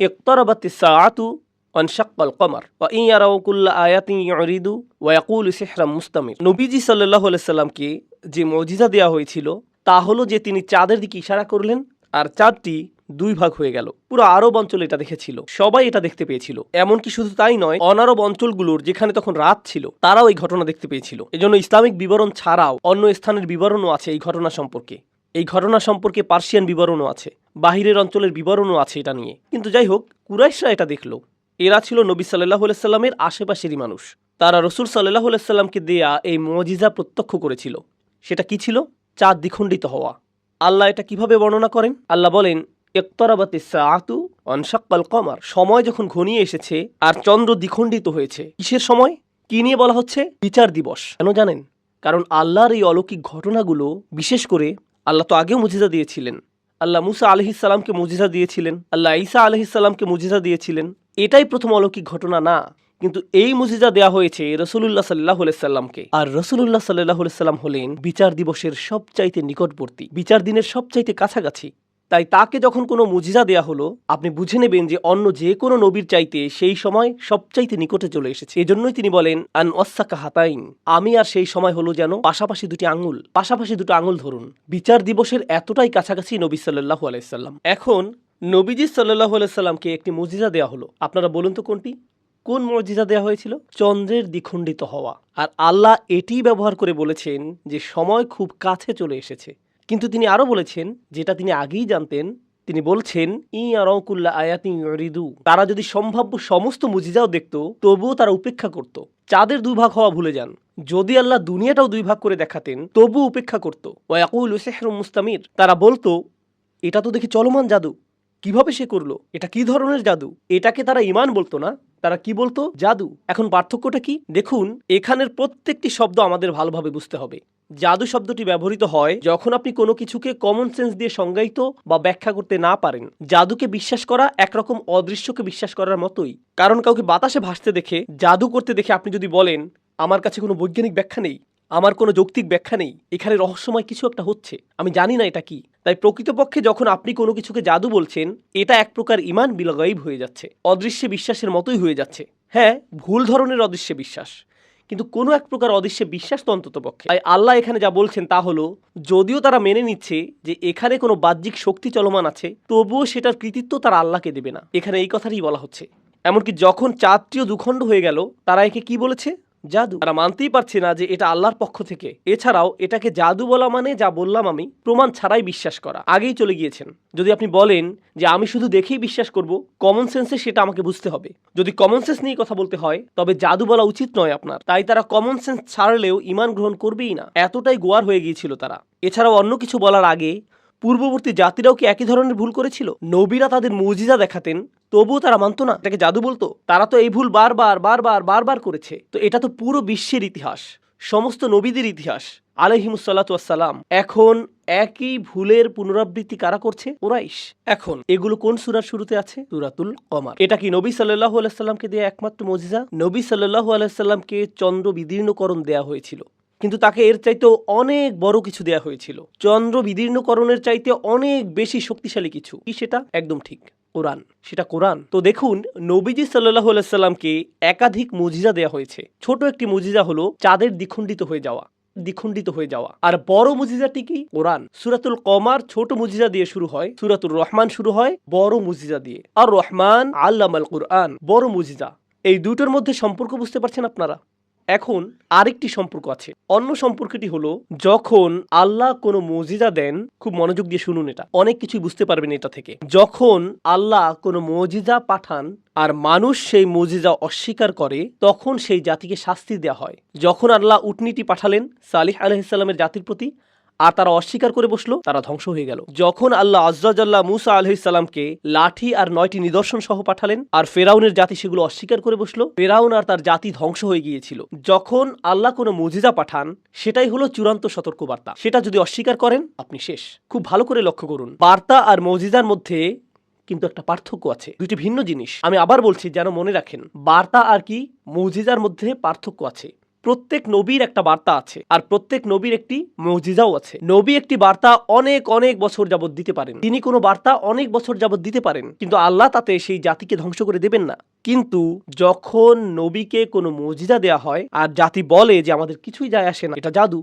اقتربت الساعة وانشق القمر وإن يروا كل آية يعرضوا ويقول سحر مستمر নবীজি সাল্লাল্লাহু আলাইহি সাল্লামকে যে মুজিজা দেওয়া হয়েছিল তা হলো যে তিনি চাঁদের দিকে ইশারা করলেন আর চাঁদটি দুই ভাগ হয়ে গেল পুরো আরব অঞ্চল এটা দেখেছিল সবাই এটা দেখতে পেয়েছিল এমনকি শুধু তাই নয় অনারব অঞ্চলগুলোর যেখানে তখন রাত ছিল তারাও এই ঘটনা দেখতে পেয়েছিল এজন্য ইসলামিক বিবরণ ছাড়াও অন্য স্থানের বিবরণও আছে এই ঘটনা সম্পর্কে এই ঘটনা সম্পর্কে পার্সিয়ান বিবরণও আছে, বাহিরের অঞ্চলের বিবরণও আছে এটা নিয়ে। কিন্তু যাই হোক, কুরাইশরা এটা দেখল। এরা ছিল নবী সাল্লাহ সাল্লামের আশেপাশেরই মানুষ। তারা রসুল সাল্লাহ সাল্লামকে দেয়া এই মজিজা প্রত্যক্ষ করেছিল। সেটা কি ছিল? চাঁদ দ্বিখণ্ডিত হওয়া। আল্লাহ এটা কীভাবে বর্ণনা করেন? আল্লাহ বলেন, ইকতরাবাতি সাআতু অনশাক্কাল কমার। সময় যখন ঘনিয়ে এসেছে আর চন্দ্র দ্বিখণ্ডিত হয়েছে, কিসের সময়? কি নিয়ে বলা হচ্ছে? বিচার দিবস। কেন জানেন? কারণ আল্লাহর এই অলৌকিক ঘটনাগুলো বিশেষ করে আল্লাহ তো আগেও মুজিজা দিয়েছিলেন। আল্লাহ মুসা আলহিসাল্লামকে মুজিজা দিয়েছিলেন। আল্লাহ ঈসা আলহিসাল্লামকে মুজিজা দিয়েছিলেন। এটাই প্রথম অলৌকিক ঘটনা না, কিন্তু এই মুজিজা দেওয়া হয়েছে রসুল্লাহ সাল্লাহ সাল্লামকে। আর রসুল্লাহ সাল্লাহ সাল্লাম হলেন বিচার দিবসের সবচাইতে নিকটবর্তী, বিচার দিনের সবচাইতে কাছাকাছি। তাই তাকে যখন কোনো মুজিজা দেয়া হলো, আপনি বুঝে নেবেন যে অন্য যে কোনো নবীর চাইতে সেই সময় সবচাইতে নিকটে চলে এসেছে। এজন্যই তিনি বলেন, আন অসাকা হাতাইন। আমি আর সেই সময় হলো যেন পাশাপাশি দুটি আঙুল, পাশাপাশি দুটো আঙুল ধরুন। বিচার দিবসের এতটাই কাছাকাছি নবী সাল্লাহু আলাইসাল্লাম এখন নবীজি সাল্লাহু আলাইসাল্লামকে একটি মুজিজা দেওয়া হলো। আপনারা বলুন তো কোনটি? কোন মর্যাদা দেওয়া হয়েছিল? চন্দ্রের দ্বিখণ্ডিত হওয়া। আর আল্লাহ এটি ব্যবহার করে বলেছেন যে সময় খুব কাছে চলে এসেছে। কিন্তু তিনি আরও বলেছেন, যেটা তিনি আগেই জানতেন, তিনি বলছেন, ই আরকুল্লা আয়াতি রিদু তারা যদি সম্ভাব্য সমস্ত মুজিজাও দেখত, তবুও তারা উপেক্ষা করত। চাঁদের দুভাগ হওয়া ভুলে যান। যদি আল্লাহ দুনিয়াটাও দুই ভাগ করে দেখাতেন তবু উপেক্ষা করত। ওয়াকুল সেহরুম মুস্তামির। তারা বলতো, এটা তো দেখি চলমান জাদু। কীভাবে সে করল? এটা কি ধরনের জাদু? এটাকে তারা ইমান বলতো না। তারা কি বলতো? জাদু। এখন পার্থক্যটা কি? দেখুন, এখানের প্রত্যেকটি শব্দ আমাদের ভালোভাবে বুঝতে হবে। জাদু শব্দটি ব্যবহৃত হয় যখন আপনি কোনো কিছুকে কমন সেন্স দিয়ে সংজ্ঞায়িত বা ব্যাখ্যা করতে না পারেন। জাদুকে বিশ্বাস করা একরকম অদৃশ্যকে বিশ্বাস করার মতোই। কারণ কাউকে বাতাসে ভাসতে দেখে, জাদু করতে দেখে আপনি যদি বলেন, আমার কাছে কোনো বৈজ্ঞানিক ব্যাখ্যা নেই, আমার কোনো যৌক্তিক ব্যাখ্যা নেই, এখানে রহস্যময় কিছু একটা হচ্ছে, আমি জানি না এটা কি। তাই প্রকৃতপক্ষে যখন আপনি কোনো কিছুকে জাদু বলছেন, এটা এক প্রকার ইমান বিলগাইব হয়ে যাচ্ছে, অদৃশ্যে বিশ্বাসের মতোই হয়ে যাচ্ছে। হ্যাঁ ভুল ধরনের অদৃশ্যে বিশ্বাস। কিন্তু কোনো এক প্রকার অদৃশ্যে বিশ্বাস তো অন্তত পক্ষে। তাই আল্লাহ এখানে যা বলছেন তা হলো, যদিও তারা মেনে নিচ্ছে যে এখানে কোনো বাহ্যিক শক্তি চলমান আছে, তবুও সেটার কৃতিত্ব তারা আল্লাহকে দেবে না। এখানে এই কথাটি বলা হচ্ছে। এমনকি যখন চাঁদটিও দুখণ্ড হয়ে গেল, তারা একে কি বলেছে? জাদু। তারা মানতেই পারছে না যে এটা আল্লাহর পক্ষ থেকে। এছাড়াও এটাকে জাদু বলা মানে যা বললাম আমি, প্রমাণ ছাড়াই বিশ্বাস করা। আগেই চলে গিয়েছেন। যদি আপনি বলেন যে আমি শুধু দেখেই বিশ্বাস করব কমন সেন্সে সেটা আমাকে বুঝতে হবে। যদি কমন সেন্স নিয়ে কথা বলতে হয়, তবে জাদু বলা উচিত নয় আপনার। তাই তারা কমন সেন্স ছাড়লেও ইমান গ্রহণ করবেই না। এতটাই গোয়ার হয়ে গিয়েছিল তারা। এছাড়াও অন্য কিছু বলার আগে পূর্ববর্তী জাতিরাও কি একই ধরনের ভুল করেছিল? নবীরা তাদের মুজিজা দেখাতেন, তবুও তারা মানতো না। এটাকে জাদু বলতো? তারা তো এই ভুল বারবার বারবার বারবার করেছে। তো এটা তো পুরো বিশ্বের ইতিহাস, সমস্ত নবীদের ইতিহাস। আলহিমুসাল্লাতাম এখন একই ভুলের পুনরাবৃত্তি কারা করছে? ওরাইশ এখন এগুলো কোন সুরার শুরুতে আছে? সুরাতুল কমার। এটা কি নবী সাল্লাহ আলাইসাল্লামকে দেয়া একমাত্র মজিজা? নবী সাল্লাহ আলাইসাল্লামকে চন্দ্র বিদীর্ণকরণ দেয়া হয়েছিল। কিন্তু তাকে এর চাইতেও অনেক বড় কিছু দেয়া হয়েছিল। চন্দ্র বিদীর্ণকরণের চাইতে অনেক বেশি শক্তিশালী কিছু। কি সেটা? একদম ঠিক। কোরআন। সেটা কোরআন। তো দেখুন, নবীজি সাল্লাহ সাল্লামকে একাধিক মুজিজা দেয়া হয়েছে। ছোট একটি মুজিজা হলো চাঁদের দ্বিখণ্ডিত হয়ে যাওয়া। দ্বিখণ্ডিত হয়ে যাওয়া। আর বড় মুজিজাটি কি? কোরআন। সুরাতুল কমার ছোট মুজিজা দিয়ে শুরু হয়। সুরাতুল রহমান শুরু হয় বড় মুজিজা দিয়ে। আর রহমান আল্লাম আল কোরআন। বড় মুজিজা। এই দুটোর মধ্যে সম্পর্ক বুঝতে পারছেন আপনারা? এখন আরেকটি সম্পর্ক আছে। অন্য সম্পর্কটি হলো, যখন আল্লাহ কোনো মজিদা দেন, খুব মনোযোগ দিয়ে শুনুন এটা। অনেক কিছু বুঝতে পারবেন এটা থেকে। যখন আল্লাহ কোনো মজিদা পাঠান আর মানুষ সেই মজিজা অস্বীকার করে, তখন সেই জাতিকে শাস্তি দেওয়া হয়। যখন আল্লাহ উটনিটি পাঠালেন, সালিহ আলহিসাল্লামের জাতির প্রতি আর তারা অস্বীকার করে বসল, তারা ধ্বংস হয়ে গেল। যখন আল্লাহ আজ্লাহ মুসা আলহিসাল্লামকে লাঠি আর নয়টি নিদর্শন সহ পাঠালেন, আর ফেরাউনের জাতি সেগুলো অস্বীকার করে বসল, ফেরাউন আর তার জাতি ধ্বংস হয়ে গিয়েছিল। যখন আল্লাহ কোনো মুজিজা পাঠান, সেটাই হলো চূড়ান্ত সতর্কবার্তা। সেটা যদি অস্বীকার করেন, আপনি শেষ। খুব ভালো করে লক্ষ্য করুন। বার্তা আর মজিজার মধ্যে কিন্তু একটা পার্থক্য আছে দুটি ভিন্ন জিনিস। আমি আবার বলছি, যেন মনে রাখেন, বার্তা আর কি মজিজার মধ্যে পার্থক্য আছে। প্রত্যেক নবীর একটা বার্তা আছে, আর প্রত্যেক নবীর একটি মজিজাও আছে। নবী একটি বার্তা অনেক অনেক বছর যাবৎ দিতে পারেন। তিনি কোনো বার্তা অনেক বছর যাবৎ দিতে পারেন, কিন্তু আল্লাহ তাতে সেই জাতিকে ধ্বংস করে দেবেন না। কিন্তু যখন নবীকে কোনো মজিজা দেয়া হয়, আর জাতি বলে যে আমাদের কিছুই যায় আসে না, এটা জাদু।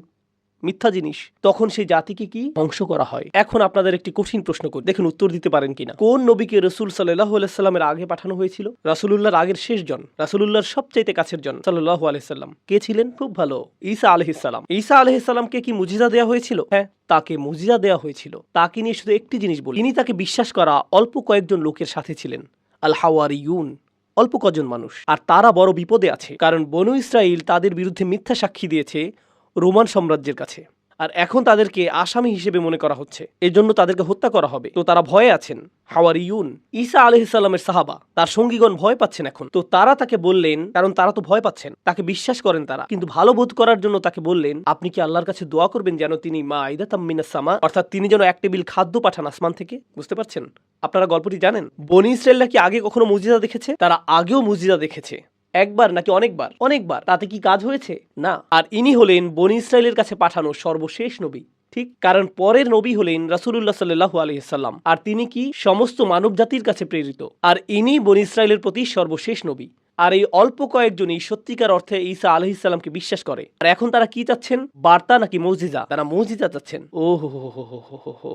মিথ্যা জিনিস, তখন সেই জাতিকে কি ধ্বংস করা হয়? এখন আপনাদের একটি কঠিন প্রশ্ন করি। দেখুন, উত্তর দিতে পারেন কিনা। কোন নবীকে রসুল সাল্লাহ আলাইসাল্লামের আগে পাঠানো হয়েছিল? রাসুলুল্লাহর আগের শেষ জন, রাসুলুল্লাহর সবচাইতে কাছের জন সাল্লাহ আলাইসাল্লাম কে ছিলেন? খুব ভালো। ঈসা আলহিসাল্লাম ঈসা আলহিসাল্লামকে কি মুজিজা দেওয়া হয়েছিল? হ্যাঁ তাকে মুজিজা দেওয়া হয়েছিল। তাকে নিয়ে শুধু একটি জিনিস বলি। তিনি তাকে বিশ্বাস করা অল্প কয়েকজন লোকের সাথে ছিলেন। আল হাওয়ারিউন অল্প কজন মানুষ। আর তারা বড় বিপদে আছে। কারণ বনু ইসরাইল তাদের বিরুদ্ধে মিথ্যা সাক্ষী দিয়েছে রোমান সাম্রাজ্যের কাছে। আর এখন তাদেরকে আসামি হিসেবে মনে করা হচ্ছে। এজন্য তাদেরকে হত্যা করা হবে। তো তারা ভয়ে আছেন। হাওয়ারিউন, ঈসা আলহিসাল্লামের সাহাবা, তার সঙ্গীগণ ভয় পাচ্ছেন এখন। তো তারা তাকে বললেন, কারণ তারা তো ভয় পাচ্ছেন। তাকে বিশ্বাস করেন তারা। কিন্তু ভালো বোধ করার জন্য তাকে বললেন, আপনি কি আল্লাহর কাছে দোয়া করবেন যেন তিনি মা আইদা তাম্মিনাস সামা অর্থাৎ তিনি যেন এক টেবিল খাদ্য পাঠান আসমান থেকে? বুঝতে পারছেন? আপনারা গল্পটি জানেন? বনি ইসরায়েলরা কি আগে কখনো মুজিদা দেখেছে? তারা আগেও মুজিদা দেখেছে। একবার নাকি অনেকবার? অনেকবার। তাতে কি কাজ হয়েছে? না। আর ইনি হলেন বনি ইসরায়েলের কাছে পাঠানো সর্বশেষ নবী। ঠিক কারণ পরের নবী হলেন রাসুলুল্লাহ সাল্লাহ আলহিসাল্লাম আর তিনি কি সমস্ত মানব জাতির কাছে প্রেরিত? আর ইনি বনি ইসরায়েলের প্রতি সর্বশেষ নবী। আর এই অল্প কয়েকজনই সত্যিকার অর্থে ঈসা আলহিসাল্লামকে বিশ্বাস করে। আর এখন তারা কি চাচ্ছেন? বার্তা নাকি মসজিদা তারা মসজিদা চাচ্ছেন। ও হো হো হো হো হো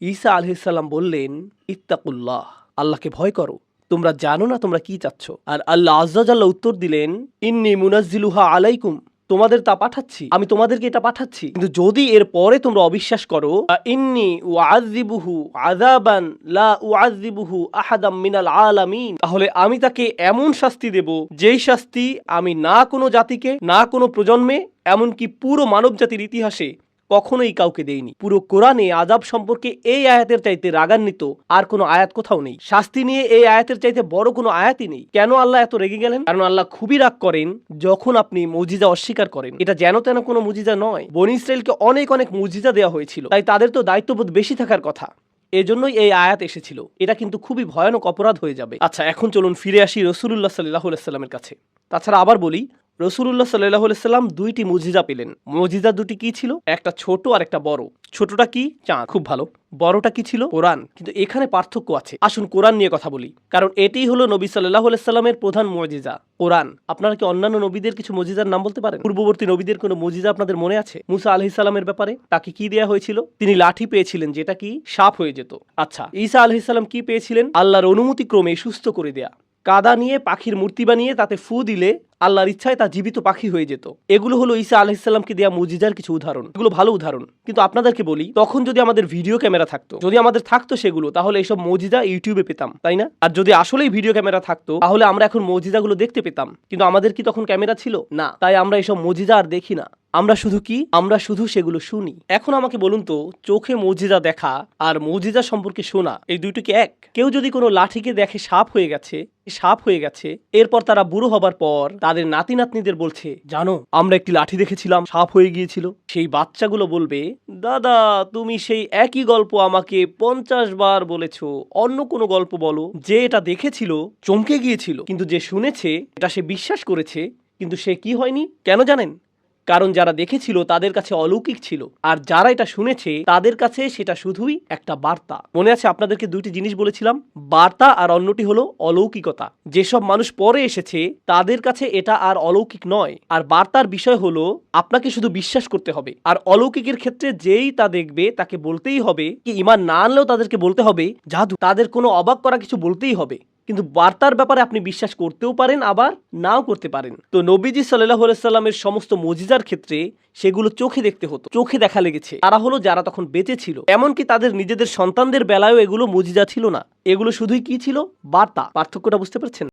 ঈসা আলহিসাল্লাম বললেন, ইত্তাকুল্লাহ, আল্লাহকে ভয় করো। তোমরা জানো না তোমরা কি চাচ্ছ? আর আল্লাহ আজ্জাল্লাহ উত্তর দিলেন, ইন্নি মুনাজ্জিলুহা আলাইকুম, তোমাদের তা পাঠাচ্ছি, আমি তোমাদেরকে এটা পাঠাচ্ছি। কিন্তু যদি এর পরে তোমরা অবিশ্বাস করো ইন্নি ওয়াজিবুহু আযাবান লা ওয়াজিবুহু আহাদাম মিনাল আলামিন, তাহলে আমি তাকে এমন শাস্তি দেব, যেই শাস্তি আমি না কোনো জাতিকে, না কোনো প্রজন্মে, এমনকি পুরো মানব জাতির ইতিহাসে কখনোই কাউকে দেয়নি। পুরো কোরআনে আজাব সম্পর্কে এই আয়াতের চাইতে রাগান্বিত আর কোনো আয়াত কোথাও নেই। শাস্তি নিয়ে এই আয়াতের চাইতে বড় কোনো আয়াতই নেই। কেন আল্লাহ এত রেগে গেলেন? কারণ আল্লাহ খুবই রাগ করেন যখন আপনি মুজিজা অস্বীকার করেন। এটা যেন তেন কোনো মুজিজা নয়। বনি ইসরায়েলকে অনেক অনেক মুজিজা দেওয়া হয়েছিল। তাই তাদের তো দায়িত্ববোধ বেশি থাকার কথা। এজন্যই এই আয়াত এসেছিল। এটা কিন্তু খুবই ভয়ানক অপরাধ হয়ে যাবে। আচ্ছা এখন চলুন ফিরে আসি রসুল্লাহ সাল্লাহ সাল্লামের কাছে। তাছাড়া আবার বলি রসুল্লাহ সাল্লাহ সাল্লাম দুইটি মুজিজা পেলেন। মুজিজা দুটি কি ছিল? একটা ছোট আর একটা বড়। ছোটটা কি? চাঁদ। খুব ভালো। বড়টা কি ছিল? কোরআন। কিন্তু এখানে পার্থক্য আছে। আসুন কোরআন নিয়ে কথা বলি। কারণ এটাই হলো নবী সাল্লাহ সাল্লামের প্রধান মজিজা। কোরআন। আপনারা কি অন্যান্য নবীদের কিছু মজিজার নাম বলতে পারেন? পূর্ববর্তী নবীদের কোনো মজিজা আপনাদের মনে আছে? মুসা আলহি সাল্লামের ব্যাপারে তাকে কি দেয়া হয়েছিল? তিনি লাঠি পেয়েছিলেন, যেটা কি সাপ হয়ে যেত। আচ্ছা ঈসা আলহি সাল্লাম কি পেয়েছিলেন? আল্লাহর অনুমতি ক্রমে সুস্থ করে দেয়া। কাদা নিয়ে পাখির মূর্তি বানিয়ে তাতে ফু দিলে আল্লাহর ইচ্ছায় তা জীবিত পাখি হয়ে যেত। এগুলো হলো ঈসা আলহিসাল্লামকে দেওয়া মুজিজার কিছু উদাহরণ। এগুলো ভালো উদাহরণ। কিন্তু আপনাদেরকে বলি, তখন যদি আমাদের ভিডিও ক্যামেরা থাকতো, যদি আমাদের থাকতো সেগুলো, তাহলে এইসব মজিজা ইউটিউবে পেতাম, তাই না? আর যদি আসলেই ভিডিও ক্যামেরা থাকতো, তাহলে আমরা এখন মজিজাগুলো দেখতে পেতাম। কিন্তু আমাদের কি তখন ক্যামেরা ছিল? না। তাই আমরা এইসব মজিজা আর দেখি না। আমরা শুধু কি? আমরা শুধু সেগুলো শুনি। এখন আমাকে বলুন তো, চোখে মজিজা দেখা আর মজিজা সম্পর্কে শোনা, এই দুইটি কি এক? কেউ যদি কোনো লাঠিকে দেখে সাপ হয়ে গেছে, সাপ হয়ে গেছে, এরপর তারা বুড়ো হবার পর তাদের নাতি নাতনিদের বলছে, জানো, আমরা একটি লাঠি দেখেছিলাম, সাপ হয়ে গিয়েছিল। সেই বাচ্চাগুলো বলবে, দাদা, তুমি সেই একই গল্প আমাকে পঞ্চাশ বার বলেছ, অন্য কোনো গল্প বলো। যে এটা দেখেছিল, চমকে গিয়েছিল। কিন্তু যে শুনেছে, এটা সে বিশ্বাস করেছে, কিন্তু সে কি হয়নি? কেন জানেন? কারণ যারা দেখেছিল তাদের কাছে অলৌকিক ছিল। আর যারা এটা শুনেছে, তাদের কাছে সেটা শুধুই একটা বার্তা। মনে আছে আপনাদেরকে দুইটি জিনিস বলেছিলাম? বার্তা আর অন্যটি হলো অলৌকিকতা। যেসব মানুষ পরে এসেছে, তাদের কাছে এটা আর অলৌকিক নয়। আর বার্তার বিষয় হলো, আপনাকে শুধু বিশ্বাস করতে হবে। আর অলৌকিকের ক্ষেত্রে যেই তা দেখবে, তাকে বলতেই হবে। কি ইমান না আনলেও তাদেরকে বলতে হবে, জাদু। তাদের কোনো অবাক করা কিছু বলতেই হবে। কিন্তু বার্তার ব্যাপারে আপনি বিশ্বাস করতেও পারেন, আবার নাও করতে পারেন। তো নবীজি সাল্লাহ সাল্লামের সমস্ত মজিজার ক্ষেত্রে সেগুলো চোখে দেখতে হতো। চোখে দেখা লেগেছে। তারা হলো যারা তখন বেঁচে ছিল। এমনকি তাদের নিজেদের সন্তানদের বেলায়ও এগুলো মজিজা ছিল না। এগুলো শুধুই কি ছিল? বার্তা। পার্থক্যটা বুঝতে পারছেন?